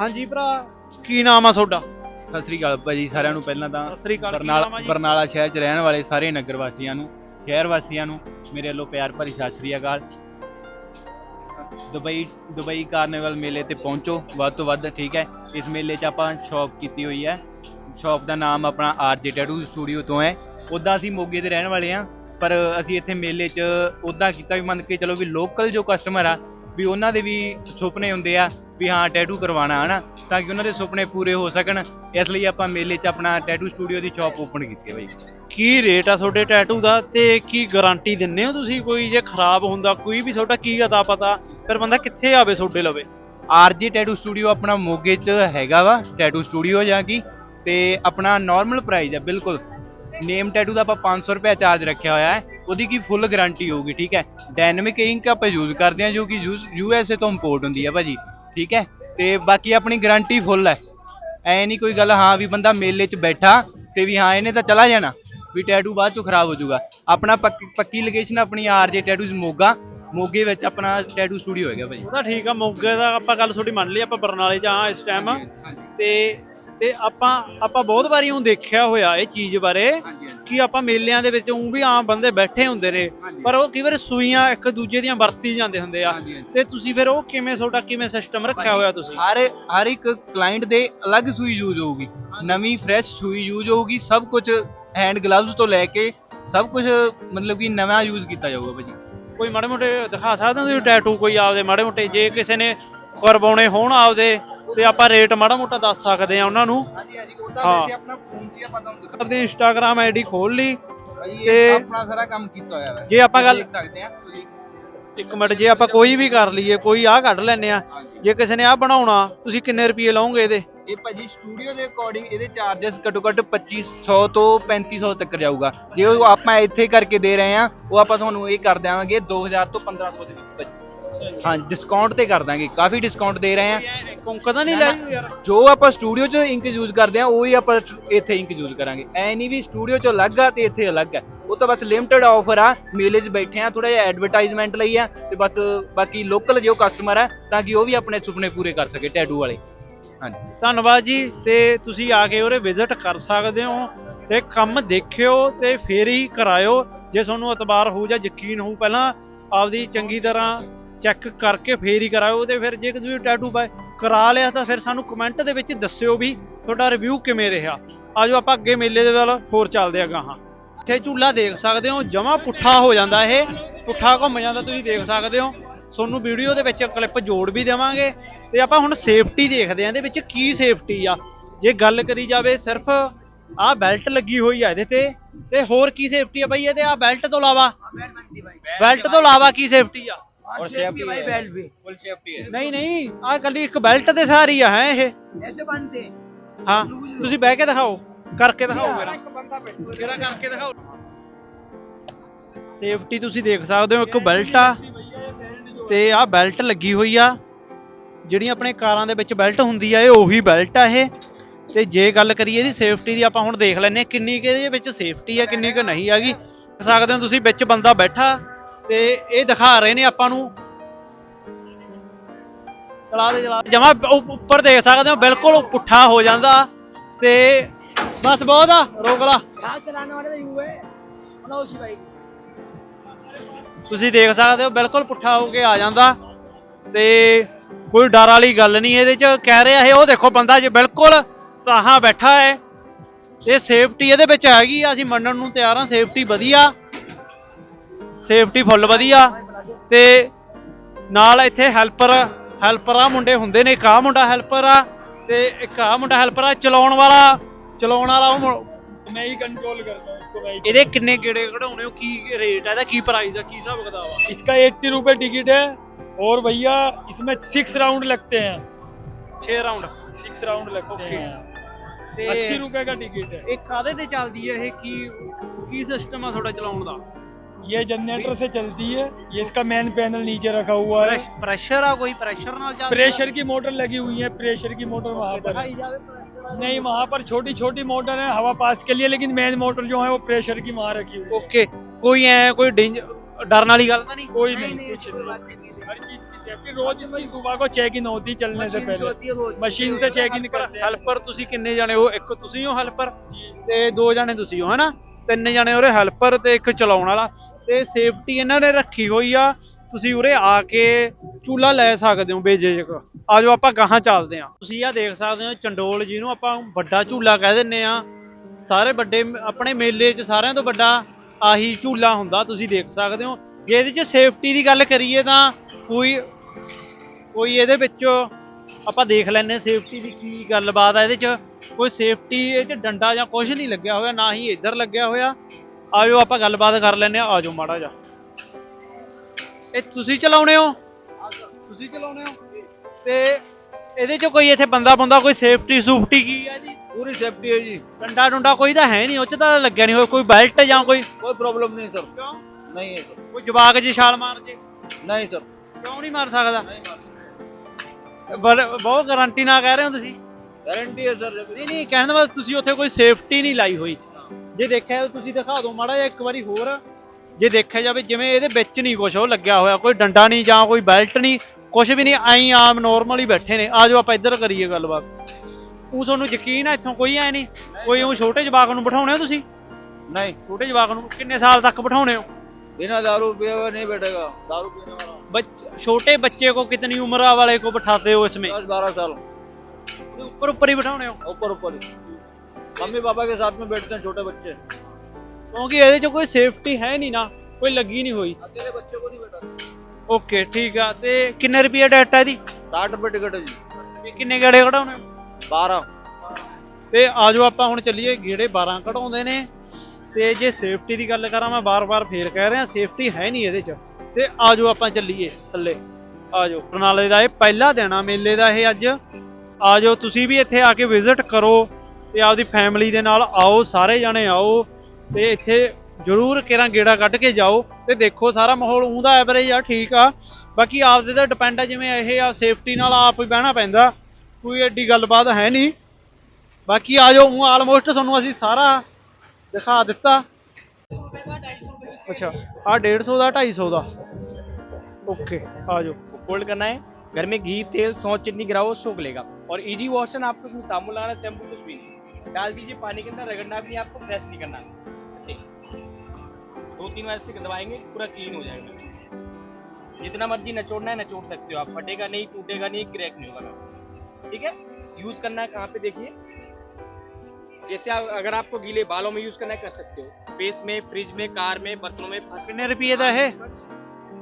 ਹਾਂਜੀ ਭਰਾ ਕੀ ਨਾਮ ਆ ਤੁਹਾਡਾ? ਸਤਿ ਸ੍ਰੀ ਅਕਾਲ ਭਾਜੀ ਸਾਰਿਆਂ ਨੂੰ ਪਹਿਲਾਂ ਤਾਂ ਸਤਿ ਸ੍ਰੀ ਅਕਾਲ ਬਰਨਾਲਾ? ਬਰਨਾਲਾ ਸ਼ਹਿਰ 'ਚ ਰਹਿਣ ਵਾਲੇ ਸਾਰੇ ਨਗਰ ਵਾਸੀਆਂ ਨੂੰ ਸ਼ਹਿਰ ਵਾਸੀਆਂ ਨੂੰ ਮੇਰੇ ਵੱਲੋਂ ਪਿਆਰ ਭਰੀ ਸਤਿ ਸ੍ਰੀ ਅਕਾਲ। ਦੁਬਈ ਦੁਬਈ ਕਾਰਨੀਵਲ ਮੇਲੇ ਤੇ ਪਹੁੰਚੋ, ਵੱਧ ਤੋਂ ਵੱਧ, ਠੀਕ ਹੈ। ਇਸ ਮੇਲੇ 'ਚ ਆਪਾਂ ਸ਼ਾਪ ਕੀਤੀ ਹੋਈ ਹੈ। ਸ਼ਾਪ ਦਾ ਨਾਮ ਆਪਣਾ ਆਰਜੇ ਟੈਟੂ ਸਟੂਡੀਓ ਤੋਂ ਹੈ। ਉੱਦਾਂ ਅਸੀਂ ਮੋਗੇ ਦੇ ਰਹਿਣ ਵਾਲੇ ਆ ਪਰ ਅਸੀਂ ਇੱਥੇ ਮੇਲੇ 'ਚ ਉੱਦਾਂ ਕੀਤਾ ਵੀ ਮੰਨ ਕੇ ਚਲੋ ਵੀ ਲੋਕਲ ਜੋ ਕਸਟਮਰ ਆ, ਵੀ ਉਹਨਾਂ ਦੇ ਵੀ ਸੁਪਨੇ ਹੁੰਦੇ ਆ ਵੀ ਹਾਂ ਟੈਟੂ ਕਰਵਾਉਣਾ, ਹਨਾ? ਤਾਂ ਕਿ ਉਹਨਾਂ ਦੇ ਸੁਪਨੇ ਪੂਰੇ ਹੋ ਸਕਣ। ਇਸ ਲਈ ਆਪਾਂ ਮੇਲੇ 'ਚ ਆਪਣਾ ਟੈਟੂ ਸਟੂਡੀਓ ਦੀ ਸ਼ਾਪ ਓਪਨ ਕੀਤੀ ਹੈ ਬਾਈ। ਕੀ ਰੇਟ ਆ ਤੁਹਾਡੇ ਟੈਟੂ ਦਾ ਤੇ ਕੀ ਗਾਰੰਟੀ ਦਿੰਨੇ ਹੋ ਤੁਸੀਂ? ਕੋਈ ਜੇ ਖਰਾਬ ਹੁੰਦਾ, ਕੋਈ ਵੀ ਤੁਹਾਡਾ ਕੀ ਅਤਾ ਪਤਾ, ਫਿਰ ਬੰਦਾ ਕਿੱਥੇ ਆਵੇ ਤੁਹਾਡੇ ਲਵੇ? ਆਰਜੇ ਟੈਟੂ ਸਟੂਡੀਓ ਆਪਣਾ ਮੋਗੇ 'ਚ ਹੈਗਾ ਵਾ ਟੈਟੂ ਸਟੂਡੀਓ ਜਾਂ ਕੀ, ਤੇ ਆਪਣਾ ਨਾਰਮਲ ਪ੍ਰਾਈਸ ਆ, ਬਿਲਕੁਲ। ਨੇਮ ਟੈਟੂ ਦਾ ਆਪਾਂ 500 ਰੁਪਏ ਚਾਰਜ ਰੱਖਿਆ ਹੋਇਆ ਹੈ, ਉਹਦੀ ਕੀ ਫੁੱਲ ਗਾਰੰਟੀ ਹੋਊਗੀ, ਠੀਕ ਹੈ? ਡਾਇਨਾਮਿਕ ਇੰਕ ਆਪਾਂ ਯੂਜ਼ ਕਰਦੇ ਹਾਂ, ਜੋ ਕਿ ਯੂ ਐਸ ਏ ਤੋਂ ਇੰਪੋਰਟ ਹੁੰਦੀ ਹੈ ਭਾਜੀ, ਠੀਕ ਹੈ? ਤੇ ਬਾਕੀ ਆਪਣੀ ਗਾਰੰਟੀ ਫੁੱਲ ਹੈ। ਐ ਨਹੀਂ ਕੋਈ ਗੱਲ, ਹਾਂ ਵੀ ਬੰਦਾ ਮੇਲੇ 'ਚ ਬੈਠਾ ਤੇ ਵੀ ਹਾਂ, ਇਹਨੇ ਤਾਂ ਚਲਾ ਜਾਣਾ। ਵੀ ਟੈਟੂ ਬਾਅਦ 'ਚੋਂ ਖਰਾਬ ਹੋ ਜਾਊਗਾ। ਆਪਣਾ ਪੱਕੀ ਲੋਕੇਸ਼ਨ ਆਪਣੀ ਆਰਜੇ ਟੈਟੂਜ਼ ਮੋਗਾ। ਮੋਗੇ ਵਿੱਚ ਆਪਣਾ ਟੈਟੂ ਸਟੂਡੀਓ ਹੈਗਾ ਭਾਜੀ। ਉਹਦਾ ਠੀਕ ਆ ਮੋਗੇ ਦਾ ਆਪਾਂ ਗੱਲ ਤੁਹਾਡੀ ਮੰਨ ਲਈ ਆਪਾਂ ਬਰਨਾਲੇ 'ਚ ਆ ਇਸ ਟਾਈਮ ਤੇ ਤੇ ਆਪਾਂ ਆਪਾਂ ਬਹੁਤ ਵਾਰੀ ਉਹ ਦੇਖਿਆ ਹੋਇਆ ਇਹ ਚੀਜ਼ ਬਾਰੇ ਕਿ ਆਪਾਂ ਮੇਲਿਆਂ ਦੇ ਵਿੱਚ ਉਹ ਵੀ ਆਮ ਬੰਦੇ ਬੈਠੇ ਹੁੰਦੇ ਨੇ ਪਰ ਉਹ ਕਈ ਵਾਰ ਸੂਈਆਂ ਇੱਕ ਦੂਜੇ ਦੀਆਂ ਵਰਤੀ ਜਾਂਦੇ ਹੁੰਦੇ ਆ। ਤੇ ਤੁਸੀਂ ਫਿਰ ਉਹ ਕਿਵੇਂ ਤੁਹਾਡਾ ਕਿਵੇਂ ਸਿਸਟਮ ਰੱਖਿਆ ਹੋਇਆ ਤੁਸੀਂ? ਹਰ ਹਰ ਇੱਕ ਕਲਾਇੰਟ ਦੇ ਅਲੱਗ ਸੂਈ ਯੂਜ਼ ਹੋਊਗੀ। ਨਵੀਂ ਫਰੈਸ਼ ਸੂਈ ਯੂਜ਼ ਹੋਊਗੀ ਸਭ ਕੁਝ ਹੈਂਡ ਗਲਵਜ਼ ਤੋਂ ਲੈ ਕੇ ਸਭ ਕੁਝ ਮਤਲਬ ਕਿ ਨਵਾਂ ਯੂਜ਼ ਕੀਤਾ ਜਾਊਗਾ ਭਾਜੀ। ਕੋਈ ਮਾੜੇ ਮੋਟੇ ਦਿਖਾ ਸਕਦੇ ਹੋ ਤੁਸੀਂ ਟੈਟੂ ਕੋਈ ਆਪਦੇ? ਮਾੜੇ ਮੋਟੇ ਜੇ ਕਿਸੇ ਨੇ ਕਰਵਾਉਣੇ ਹੋਣ ਆਪਦੇ ਤੇ ਆਪਾਂ ਰੇਟ ਮਾੜਾ ਮੋਟਾ ਦੱਸ ਸਕਦੇ ਆ ਉਹਨਾਂ ਨੂੰ। ਹਾਂਜੀ ਹਾਂਜੀ ਉਹ ਤਾਂ ਵੈਸੇ ਆਪਣਾ ਫੋਨ 'ਤੇ ਆਪਾਂ ਤੁਹਾਨੂੰ ਆਪਦੀ ਇੰਸਟਾਗ੍ਰam ਆਈਡੀ ਖੋਲ ਲਈ ਭਾਜੀ ਤੇ- ਆਪਣਾ ਸਾਰਾ ਕੰਮ ਕੀਤਾ ਹੋਇਆ ਹੈ ਜੇ ਆਪਾਂ ਗੱਲ ਦੇਖ ਸਕਦੇ ਆ ਤੁਸੀਂ ਇੱਕ ਮਿੰਟ ਜੇ ਆਪਾਂ ਕੋਈ ਵੀ ਕਰ ਲਈਏ ਕੋਈ ਆਹ ਕੱਢ ਲੈਨੇ ਆ ਜੇ ਕਿਸੇ ਨੇ ਆਹ ਬਣਾਉਣਾ ਤੁਸੀਂ ਕਿੰਨੇ ਰੁਪਏ ਲਓਗੇ ਇਹਦੇ? ਇਹ ਭਾਜੀ ਸਟੂਡੀਓ ਦੇ ਅਕੋਰਡਿੰਗ ਇਹਦੇ ਚਾਰजेस ਘੱਟੋ ਘੱਟ 2500 ਤੋਂ 3500 ਤੱਕ ਜਾਊਗਾ। ਜੇ ਉਹ ਆਪਾਂ ਇੱਥੇ ਕਰਕੇ ਦੇ ਰਹੇ ਆ ਉਹ ਆਪਾਂ ਤੁਹਾਨੂੰ ਇਹ ਕਰ ਦੇਵਾਂਗੇ 2000 ਤੋਂ 1500 ਦੇ ਵਿੱਚ ਭਾਜੀ। ਹਾਂ ਡਿਸਕਾਊਂਟ ਤੇ ਕਰ ਦਾਂਗੇ। ਕਾਫੀ ਡਿਸਕਾਊਂਟ ਦੇ ਰਹੇ ਆ ਕੁੰਕ ਤਾਂ ਨਹੀਂ ਲੈ ਯਾਰ? ਜੋ ਆਪਾਂ ਸਟੂਡੀਓ 'ਚ ਇੰਕ ਯੂਜ਼ ਕਰਦੇ ਆ ਉਹੀ ਆਪਾਂ ਇੱਥੇ ਇੰਕ ਯੂਜ਼ ਕਰਾਂਗੇ। ਐ ਨਹੀਂ ਵੀ ਸਟੂਡੀਓ 'ਚ ਅਲੱਗ ਆ ਤੇ ਇੱਥੇ ਅਲੱਗ ਆ। ਉਹ ਤਾਂ ਬਸ ਲਿਮਟਿਡ ਆਫਰ ਆ। ਮੇਲੇ 'ਚ ਬੈਠੇ ਆ ਥੋੜਾ ਜਿਹਾ ਐਡਵਰਟਾਈਜ਼ਮੈਂਟ ਲਈ ਆ ਤੇ ਬਸ ਬਾਕੀ ਲੋਕਲ ਜੋ ਕਸਟਮਰ ਆ ਤਾਂ ਕਿ ਉਹ ਵੀ ਆਪਣੇ ਸੁਪਨੇ ਪੂਰੇ ਕਰ ਸਕੇ ਟੈਟੂ ਵਾਲੇ। ਹਾਂਜੀ। ਧੰਨਵਾਦ ਜੀ। ਤੇ ਤੁਸੀਂ ਆ ਕੇ ਉਹਰੇ ਵਿਜ਼ਿਟ ਕਰ ਸਕਦੇ ਹੋ ਤੇ ਕੰਮ ਦੇਖਿਓ ਤੇ ਫੇਰ ਹੀ ਕਰਾਇਓ। ਜੇ ਤੁਹਾਨੂੰ ਇਤਬਾਰ ਹੋ ਜਾਂ ਯਕੀਨ ਹੋ ਪਹਿਲਾਂ ਆਪਦੀ ਚੰਗੀ ਤਰ੍ਹਾਂ ਚੈੱਕ ਕਰਕੇ ਫੇਰ ਹੀ ਕਰਾਇਓ ਤੇ ਫਿਰ ਜੇ ਤੁਸੀਂ ਟੈਟੂ ਬਾਏ ਕਰਾ ਲਿਆ ਤਾਂ ਫਿਰ ਸਾਨੂੰ ਕਮੈਂਟ ਦੇ ਵਿੱਚ ਦੱਸਿਓ ਵੀ ਤੁਹਾਡਾ ਰਿਵਿਊ ਕਿਵੇਂ ਰਿਹਾ। ਆਜੋ ਆਪਾਂ ਅੱਗੇ ਮੇਲੇ ਦੇ ਵੱਲ ਹੋਰ ਚੱਲਦੇ ਆ ਗਾਹਾਂ ਇੱਥੇ ਝੂਲਾ ਦੇਖ ਸਕਦੇ ਹੋ ਜਮਾ ਪੁੱਠਾ ਹੋ ਜਾਂਦਾ ਇਹ। ਪੁੱਠਾ ਘੁੰਮ ਜਾਂਦਾ ਤੁਸੀਂ ਦੇਖ ਸਕਦੇ ਹੋ। ਤੁਹਾਨੂੰ ਵੀਡੀਓ ਦੇ ਵਿੱਚ ਕਲਿੱਪ ਜੋੜ ਵੀ ਦੇਵਾਂਗੇ। ਤੇ ਆਪਾਂ ਹੁਣ ਸੇਫਟੀ ਦੇਖਦੇ ਆਂ ਇਹਦੇ ਵਿੱਚ ਕੀ ਸੇਫਟੀ ਆ। ਜੇ ਗੱਲ ਕਰੀ ਜਾਵੇ ਸਿਰਫ ਆਹ ਬੈਲਟ ਲੱਗੀ ਹੋਈ ਆ ਇਹਦੇ ਤੇ ਤੇ ਹੋਰ ਕੀ ਸੇਫਟੀ ਆ ਬਈ ਇਹਦੇ? ਆ ਬੈਲਟ ਤੋਂ ਇਲਾਵਾ ਬੈਲਟ ਤੋਂ ਇਲਾਵਾ ਕੀ ਸੇਫਟੀ ਆ? ਔਰ ਸੇਫਟੀ ਭਾਈ ਬੈਲਟ ਵੀ ਫੁੱਲ ਸੇਫਟੀ ਹੈ ਨਹੀਂ ਨਹੀਂ ਆਹ ਕੱਲੀ ਇੱਕ ਬੈਲਟ ਤੇ ਸਾਰੀ ਆ ਹੈ ਇਹ ऐसे बांधते हैं ਹਾਂ ਤੁਸੀਂ ਬਹਿ ਕੇ ਦਿਖਾਓ ਕਰਕੇ ਦਿਖਾਓ ਮੇਰਾ एक बंदा बैठो ਕਿਹੜਾ ਕਰਕੇ ਦਿਖਾਓ ਸੇਫਟੀ ਤੁਸੀਂ ਦੇਖ ਸਕਦੇ ਹੋ ਇੱਕ ਬੈਲਟ ਆ ਤੇ ਆਹ ਬੈਲਟ ਲੱਗੀ ਹੋਈ ਆ ਜਿਹੜੀ ਆਪਣੇ ਕਾਰਾਂ ਦੇ ਵਿੱਚ ਬੈਲਟ ਹੁੰਦੀ ਆ ਇਹ ਉਹੀ ਬੈਲਟ ਆ ਇਹ ਤੇ ਜੇ ਗੱਲ ਕਰੀਏ ਇਹਦੀ ਸੇਫਟੀ ਦੀ ਆਪਾਂ ਹੁਣ ਦੇਖ ਲੈਨੇ ਕਿੰਨੀ ਕਿ ਇਹਦੇ ਵਿੱਚ ਸੇਫਟੀ ਆ ਕਿੰਨੀ ਕਿ ਨਹੀਂ ਹੈਗੀ ਦੇਖ ਸਕਦੇ ਹੋ ਤੁਸੀਂ ਵਿੱਚ ਬੰਦਾ ਬੈਠਾ ਤੇ ਇਹ ਦਿਖਾ ਰਹੇ ਨੇ ਆਪਾਂ ਨੂੰ। ਚਲਾ ਦੇ ਚਲਾ ਜਮਾ ਉੱਪਰ ਦੇਖ ਸਕਦੇ ਹੋ ਬਿਲਕੁਲ ਪੁੱਠਾ ਹੋ ਜਾਂਦਾ। ਤੇ ਬਸ ਬਹੁਤ ਆ ਰੋਕਲਾ ਤੁਸੀਂ ਦੇਖ ਸਕਦੇ ਹੋ ਬਿਲਕੁਲ ਪੁੱਠਾ ਹੋ ਕੇ ਆ ਜਾਂਦਾ। ਤੇ ਕੋਈ ਡਰ ਵਾਲੀ ਗੱਲ ਨਹੀਂ ਇਹਦੇ ਚ। ਕਹਿ ਰਿਹਾ ਇਹ ਉਹ ਦੇਖੋ ਬੰਦਾ ਜੇ ਬਿਲਕੁਲ ਤਾਹਾਂ ਬੈਠਾ ਹੈ। ਇਹ ਸੇਫਟੀ ਇਹਦੇ ਵਿੱਚ ਹੈਗੀ ਆ ਅਸੀਂ ਮੰਨਣ ਨੂੰ ਤਿਆਰ ਹਾਂ ਸੇਫਟੀ ਵਧੀਆ। ਸੇਫਟੀ ਫੁੱਲ ਵਧੀਆ ਤੇ ਨਾਲ ਇੱਥੇ ਹੈਲਪਰ ਹੈਲਪਰ ਆ ਮੁੰਡੇ ਹੁੰਦੇ ਨੇ ਇੱਕ ਆਹ ਮੁੰਡਾ ਹੈਲਪਰ ਆ ਤੇ ਇੱਕ ਆਹ ਮੁੰਡਾ ਹੈਲਪਰ ਆ ਚਲਾਉਣ ਵਾਲਾ ਚਲਾਉਣ ਵਾਲਾ ਉਹ ਮੁ- मैं ही कंट्रोल करता हूँ इसको मैं ही ਇਹਦੇ ਕਿੰਨੇ ਗੇੜੇ ਕਢਾਉਣੇ ਹੋ ਕੀ ਰੇਟ ਹੈ ਇਹਦਾ ਕੀ ਪ੍ਰਾਈਸ ਆ ਕੀ ਹਿਸਾਬ ਕਿਤਾਬ ਆ इसका एट्टी रुपए टिकट है और भैया इसमें सिक्स राउंड लगते हैं 6 ਰਾਉਂਡ सिक्स राउंड लगते Okay. हैं ਤੇ अस्सी रुपए का टिकट है ਇਹ ਕਾਦੇ ਤੇ ਚੱਲਦੀ ਹੈ ਇਹ ਕੀ ਕੀ ਸਿਸਟਮ ਆ ਤੁਹਾਡਾ ਚਲਾਉਣ ਦਾ ये जनरेटर से चलती है ये इसका मेन पैनल नीचे रखा हुआ है ਪ੍ਰੈਸ਼ਰ ਆ ਕੋਈ ਪ੍ਰੈਸ਼ਰ ਨਾਲ ਚੱਲਦੀ प्रेशर की मोटर लगी हुई है प्रेशर की मोटर वहाँ पर है। नहीं वहाँ पर छोटी छोटी मोटर है हवा पास के लिए लेकिन मेन मोटर जो है वो प्रेशर की वहाँ रखी हुई है ਓਕੇ ਕੋਈ ਐ ਕੋਈ ਡੇਂਜ ਡਰਨ वाली ਗੱਲ ਤਾਂ नहीं कोई नहीं कुछ नहीं हर चीज की सेफ्टी रोज इसकी सुबह को चेक इन होती है चलने से पहले मशीन से चेक इन करते हैं ਹੈਲਪਰ ਤੁਸੀਂ ਕਿੰਨੇ ਜਾਣੇ ਹੋ ਇੱਕ ਤੁਸੀਂ ਹੋ ਹੈਲਪਰ ਤੇ ਦੋ ਜਾਣੇ ਤੁਸੀਂ ਹੋ ਹਨਾ ਤਿੰਨ ਜਾਣੇ ਉਰੇ ਹੈਲਪਰ ਤੇ ਇੱਕ ਚਲਾਉਣ ਵਾਲਾ ਤੇ ਸੇਫਟੀ ਇਹਨਾਂ ਨੇ ਰੱਖੀ ਹੋਈ ਆ। ਤੁਸੀਂ ਉਰੇ ਆ ਕੇ ਚੂਲਾ ਲੈ ਸਕਦੇ ਹੋ ਬੇਝਿਜਕ। ਆਜੋ ਆਪਾਂ ਗਾਹਾਂ ਚੱਲਦੇ ਆ ਤੁਸੀਂ ਆ ਦੇਖ ਸਕਦੇ ਹੋ ਚੰਡੋਲ ਜਿਹਨੂੰ ਆਪਾਂ ਵੱਡਾ ਝੂਲਾ ਕਹਿ ਦਿੰਨੇ ਆ ਸਾਰੇ ਵੱਡੇ ਆਪਣੇ ਮੇਲੇ 'ਚ ਸਾਰਿਆਂ ਤੋਂ ਵੱਡਾ ਆਹੀ ਝੂਲਾ ਹੁੰਦਾ, ਤੁਸੀਂ ਦੇਖ ਸਕਦੇ ਹੋ। ਜੇ ਇਹਦੇ 'ਚ ਸੇਫਟੀ ਦੀ ਗੱਲ ਕਰੀਏ ਤਾਂ ਕੋਈ ਕੋਈ ਇਹਦੇ ਵਿੱਚ ਆਪਾਂ ਦੇਖ ਲੈਣੇ ਸੇਫਟੀ ਦੀ ਕੀ ਗੱਲਬਾਤ ਆ ਇਹਦੇ 'ਚ। ਕੋਈ ਸੇਫਟੀ ਇਹ 'ਚ ਡੰਡਾ ਜਾਂ ਕੁਝ ਨਹੀਂ ਲੱਗਿਆ ਹੋਇਆ ਨਾ ਹੀ ਇੱਧਰ ਲੱਗਿਆ ਹੋਇਆ। ਆਜੋ ਆਪਾਂ ਗੱਲਬਾਤ ਕਰ ਲੈਣੇ ਆ ਆਜੋ ਮਾੜਾ ਜਾ ਇਹ ਤੁਸੀਂ ਚਲਾਉਣੇ ਹੋ? ਤੁਸੀਂ ਚਲਾਉਣੇ ਹੋ? ਤੇ ਇਹਦੇ 'ਚ ਕੋਈ ਇੱਥੇ ਬੰਦਾ ਬੰਦਾ ਕੋਈ ਸੇਫਟੀ ਸੂਫਟੀ ਕੀ ਆ ਜੀ? ਪੂਰੀ ਸੇਫਟੀ ਹੈ ਜੀ। ਡੰਡਾ ਡੁੰਡਾ ਕੋਈ ਤਾਂ ਹੈ ਨਹੀਂ ਉਹ 'ਚ ਤਾਂ ਲੱਗਿਆ ਨਹੀਂ ਹੋਇਆ। ਕੋਈ ਬੈਲਟ ਜਾਂ ਕੋਈ ਕੋਈ ਪ੍ਰੋਬਲਮ ਨਹੀਂ ਸਰ ਕਿਉਂ? ਨਹੀਂ ਹੈ ਸਰ ਕੋਈ ਜਵਾਕ ਜੀ ਛਾਲ ਮਾਰ ਜੇ। ਨਹੀਂ ਸਰ ਕਿਉਂ ਨਹੀਂ ਮਾਰ ਸਕਦਾ? ਨਹੀਂ ਮਾਰ ਬੜ- ਬਹੁਤ ਗਾਰੰਟੀ ਨਾਲ ਕਹਿ ਰਹੇ ਹੋ ਤੁਸੀਂ गारंटी है सर ਨਹੀਂ ਨਹੀਂ ਕਹਿਣ ਦਾ ਮਤਲਬ ਤੁਸੀਂ ਉੱਥੇ ਕੋਈ ਸੇਫਟੀ ਨਹੀਂ ਲਾਈ ਹੋਈ ਜੇ ਦੇਖਿਆ ਤਾਂ ਤੁਸੀਂ ਦਿਖਾ ਦਿਓ ਮਾੜਾ ਜਿਹਾ ਇੱਕ ਵਾਰੀ ਹੋਰ ਜੇ ਦੇਖਿਆ ਜਾਵੇ ਜਿਵੇਂ ਇਹਦੇ ਵਿੱਚ ਨਹੀਂ ਕੁਝ ਉਹ ਲੱਗਿਆ ਹੋਇਆ ਕੋਈ ਡੰਡਾ ਨਹੀਂ ਜਾਂ ਕੋਈ ਬੈਲਟ ਨਹੀਂ ਕੁਝ ਵੀ ਨਹੀਂ ਐਂ ਆਮ ਨੋਰਮਲ ਹੀ ਬੈਠੇ ਨੇ ਆਜੋ ਆਪਾਂ ਇੱਧਰ ਕਰੀਏ ਗੱਲਬਾਤ ਉਹ ਤੁਹਾਨੂੰ ਯਕੀਨ ਆ ਇੱਥੋਂ ਕੋਈ ਐ ਨਹੀਂ ਕੋਈ ਉਹ ਛੋਟੇ ਜਵਾਕ ਨੂੰ ਬਿਠਾਉਣੇ ਹੋ ਤੁਸੀਂ नहीं ਛੋਟੇ ਜਵਾਕ ਨੂੰ ਕਿੰਨੇ ਸਾਲ ਤੱਕ ਬਿਠਾਉਣੇ ਹੋ बिना दारू पिए हुए नहीं बैठेगा दारू पीने वाला बच- छोटे बच्चे को कितनी उम्र वाले को बिठाते हो इसमें दस बारह साल ऊपर ऊपर ही बिठाने हो ऊपर ऊपर ही मम्मी पापा के साथ में बैठते हैं छोटे बच्चे ਕਿਉਂਕਿ ਇਹਦੇ 'ਚ ਕੋਈ ਸੇਫਟੀ ਹੈ ਨਹੀਂ ਨਾ ਕੋਈ ਲੱਗੀ ਨਹੀਂ ਹੋਈ अकेले बच्चे को नहीं बैठाते ਓਕੇ ਠੀਕ ਆ ਤੇ ਕਿੰਨੇ ਰੁਪਏ ਡਾਟਾ ਇਹਦੀ साठ रुपए टिकट है जी ਤੇ ਕਿੰਨੇ ਗੇੜੇ ਕਢਾਉਣੇ ਹੋ बारह ਤੇ ਆਜੋ ਆਪਾਂ ਹੁਣ ਚੱਲੀਏ ਗੇੜੇ 12 ਕਢਾਉਂਦੇ ਨੇ ਤੇ ਜੇ ਸੇਫਟੀ ਦੀ ਗੱਲ ਕਰਾਂ ਮੈਂ ਬਾਰ-ਬਾਰ ਫੇਰ ਕਹਿ ਰਿਹਾ ਸੇਫਟੀ ਹੈ ਨਹੀਂ ਇਹਦੇ 'ਚ ਤੇ ਆਜੋ ਆਪਾਂ ਚੱਲੀਏ ਥੱਲੇ। ਆਜੋ। ਬਰਨਾਲੇ ਦਾ ਇਹ ਪਹਿਲਾ ਦਿਨ ਆ, ਮੇਲੇ ਦਾ ਇਹ ਅੱਜ। ਆਜੋ, ਤੁਸੀਂ ਵੀ ਇੱਥੇ ਆ ਕੇ ਵਿਜ਼ਿਟ ਕਰੋ ਤੇ ਆਪਦੀ ਫੈਮਿਲੀ ਦੇ ਨਾਲ ਆਓ, ਸਾਰੇ ਜਣੇ ਆਓ ਤੇ ਇੱਥੇ ਜ਼ਰੂਰ ਕਿਰਾਂ ਗੇੜਾ ਕੱਢ ਕੇ ਜਾਓ ਤੇ ਦੇਖੋ ਸਾਰਾ ਮਾਹੌਲ। ਉਹਦਾ ਐਵਰੇਜ ਆ, ਠੀਕ ਆ। ਬਾਕੀ ਆਪਦੇ ਤੇ ਡਿਪੈਂਡ ਆ, ਜਿਵੇਂ ਇਹ ਆ ਸੇਫਟੀ ਨਾਲ ਆਪ ਹੀ ਬਹਿਣਾ ਪੈਂਦਾ। ਕੋਈ ਐਡੀ ਗੱਲਬਾਤ ਹੈ ਨਹੀਂ। ਬਾਕੀ ਆ ਜਾਓ ਆਲਮੋਸਟ ਤੁਹਾਨੂੰ ਅਸੀਂ ਸਾਰਾ ਦਿਖਾ ਦਿੱਤਾ। अच्छा। आ डेढ़ सौ का ढाई सौ का ओके, आ जाओ। फोल्ड करना है। घर में घी, तेल सौंच चटनी गिराओ सोख लेगा और इजी वॉशन आपको इसमें साबुन लगाना शैम्पू कुछ भी नहीं। डाल दीजिए पानी के अंदर, रगड़ना भी आपको प्रेस नहीं करना। दो तीन बार से दबाएँगे, पूरा क्लीन हो जाएगा। जितना मर्ज़ी नचोड़ना है, नचोड़ सकते हो आप। फटेगा नहीं, टूटेगा नहीं क्रैक नहीं होगा। ठीक है? यूज़ करना है कहाँ पे, देखिए। जैसे आप, अगर आपको गीले बालों में यूज करना है कर सकते हो फेस में फ्रिज में कार में बर्तनों में ਕਿੰਨੇ ਰੁਪਏ ਦਾ ਇਹ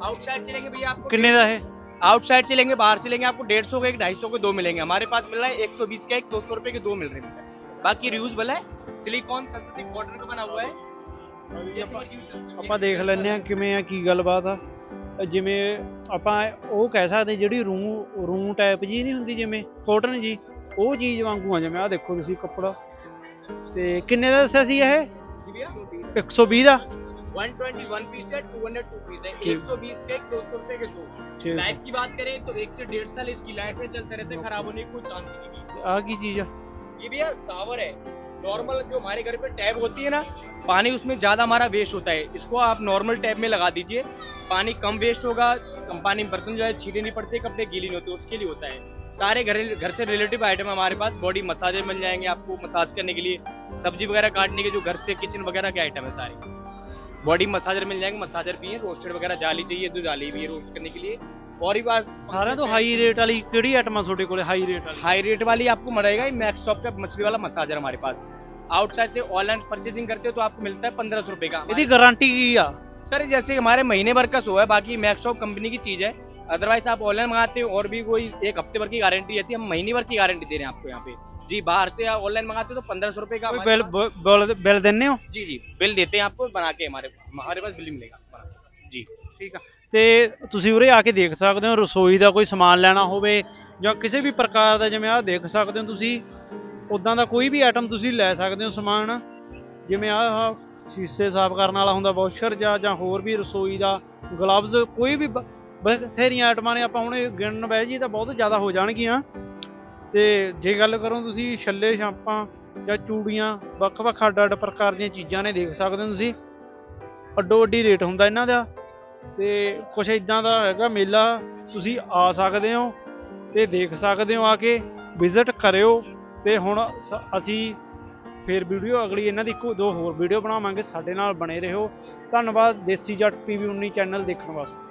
आउटसाइड चलेंगे भैया आपको ਕਿੰਨੇ ਦਾ ਇਹ आउटसाइड से लेंगे बाहर से लेंगे आपको डेढ़ सौ के एक ढाई सौ के दो मिलेंगे हमारे पास मिल रहा है एक सौ बीस का एक दो सौ रुपए के दो मिल रहे हैं बाकी रियूजेबल है सिलिकॉन सेंसिटिव कॉटन का बना हुआ है जैसे कि use करते हो। ਆਪਾਂ ਦੇਖ ਲੈਂਦੇ ਆ ਕਿਵੇਂ ਆ ਕੀ ਗੱਲਬਾਤ ਆ ਜਿਵੇਂ ਆਪਾਂ ਉਹ ਕਹਿ ਸਕਦੇ ਜਿਹੜੀ ਰੂ ਰੂ ਟਾਈਪ ਜੀ ਨਹੀਂ ਹੁੰਦੀ ਜਿਵੇਂ ਕੋਟਨ ਜੀ ਉਹ ਚੀਜ਼ ਵਾਂਗੂ ਆ ਜਿਵੇਂ ਆ ਦੇਖੋ ਤੁਸੀਂ ਕੱਪੜਾ ਤੇ ਕਿੰਨੇ ਦਾ ਦੱਸਿਆ ਸੀ ਇਹ जी भैया 120 ਦਾ 120 वन पीस है 200 टू पीस है ठीक। 120 के एक 200 रुपए के दो ਠੀਕ लाइफ की बात करें तो एक से डेढ़ साल इसकी लाइफ में चलते रहते हैं खराब होने की कोई चांस ही नहीं ਆ ਕੀ ਚੀਜ਼ ਆ ये भैया सावर है नॉर्मल जो हमारे घर पे टैब होती है ना पानी उसमें ज़्यादा हमारा वेस्ट होता है इसको आप नॉर्मल टैब में लगा दीजिए पानी कम वेस्ट होगा कम पानी में बर्तन जो है छीटे नहीं पड़ते कपड़े गीले नहीं होते उसके लिए होता है सारे घर घर से रिलेटिव आइटम हमारे पास बॉडी मसाजर मिल जाएँगे आपको मसाज करने के लिए सब्ज़ी वगैरह काटने के जो घर से किचन वगैरह के आइटम है सारे। बॉडी मसाजर मिल जाएँगे मसाजर भी है रोस्टेड वगैरह जाली चाहिए तो जाली भी है रोस्ट करने के लिए। और ही बात सारा तो हाई रेट वाली कड़ी आइटम है ਤੁਹਾਡੇ ਕੋਲੇ ਹਾਈ ਰੇਟ ਵਾਲੀ ਹਾਈ ਰੇਟ ਵਾਲੀ ਆਪਕੋ का मछली वाला मसाजर हमारे पास। आउटसाइड से ऑनलाइन परचेजिंग करते हो तो आपको मिलता है पंद्रह सौ रुपए का। यदि गारंटी की सर जैसे हमारे महीने भर का शो है बाकी मैक्स शॉप कंपनी की चीज़ है। अदरवाइज आप ऑनलाइन मंगाते हो और भी कोई एक हफ्ते भर की गारंटी रहती है हम महीने भर की गारंटी दे रहे हैं आपको यहाँ पे जी बाहर से आप ऑनलाइन मंगाते हो तो पंद्रह सौ रुपए का ਕੋਈ हमारे ਬਿੱਲ पास- ਬਿੱਲ ਬਿੱਲ ਦਿੰਨੇ ਹੋ जी जी बिल देते हैं आपको बना के हमारे हमारे पास बिल मिलेगा बना के। जी ਠੀਕ ਆ ਤੇ ਤੁਸੀਂ ਉਰੇ ਆ ਕੇ ਦੇਖ ਸਕਦੇ ਹੋ ਰਸੋਈ ਦਾ ਕੋਈ ਸਮਾਨ ਲੈਣਾ ਹੋਵੇ ਜਾਂ ਕਿਸੇ ਵੀ ਪ੍ਰਕਾਰ ਦਾ ਜਿਵੇਂ ਆਹ ਦੇਖ ਸਕਦੇ ਹੋ ਤੁਸੀਂ ਉਦਾਂ ਦਾ ਕੋਈ ਵੀ ਆਈਟਮ ਤੁਸੀਂ ਲੈ ਸਕਦੇ ਹੋ ਸਮਾਨ ਜਿਵੇਂ ਆਹ ਸ਼ੀਸ਼ੇ ਸਾਫ਼ ਕਰਨ ਵਾਲਾ ਹੁੰਦਾ ਵਾਸ਼ਰ ਜਾਂ ਜਾਂ ਹੋਰ ਵੀ ਰਸੋਈ ਦਾ ਗਲਵਜ਼ ਕੋਈ ਵੀ ਬ- ਬਥੇਰੀਆਂ ਆਈਟਮਾਂ ਨੇ ਆਪਾਂ ਹੁਣ ਇਹ ਗਿਣਨ ਬਹਿ ਜੀ ਤਾਂ ਬਹੁਤ ਜ਼ਿਆਦਾ ਹੋ ਜਾਣਗੀਆਂ। ਤੇ ਜੇ ਗੱਲ ਕਰੋ ਤੁਸੀਂ ਛੱਲੇ, ਛਾਂਪਾਂ ਜਾਂ ਚੂੜੀਆਂ, ਵੱਖ-ਵੱਖ ਅੱਡ-ਅੱਡ ਪ੍ਰਕਾਰ ਦੀਆਂ ਚੀਜ਼ਾਂ ਨੇ ਦੇਖ ਸਕਦੇ ਹੋ ਤੁਸੀਂ। ਅੱਡੋ ਅੱਡੀ ਰੇਟ ਹੁੰਦਾ ਇਹਨਾਂ ਦਾ। ਤੇ ਕੁਛ ਇਦਾਂ ਦਾ ਹੈਗਾ ਮੇਲਾ, ਤੁਸੀਂ ਆ ਸਕਦੇ ਹੋ ਤੇ ਦੇਖ ਸਕਦੇ ਹੋ ਆ ਕੇ। ਵਿਜ਼ਿਟ ਕਰਿਓ ਤੇ ਹੁਣ ਸ- ਅਸੀਂ ਫੇਰ ਵੀਡੀਓ ਅਗਲੀ ਇਹਨਾਂ ਦੀ ਇੱਕੋ ਦੋ ਹੋਰ ਵੀਡੀਓ ਬਣਾਵਾਂਗੇ, ਸਾਡੇ ਨਾਲ ਬਣੇ ਰਹੋ। ਧੰਨਵਾਦ, ਦੇਸੀ ਜੱਟ ਪੀਵੀ 19 ਚੈਨਲ ਦੇਖਣ ਵਾਸਤੇ।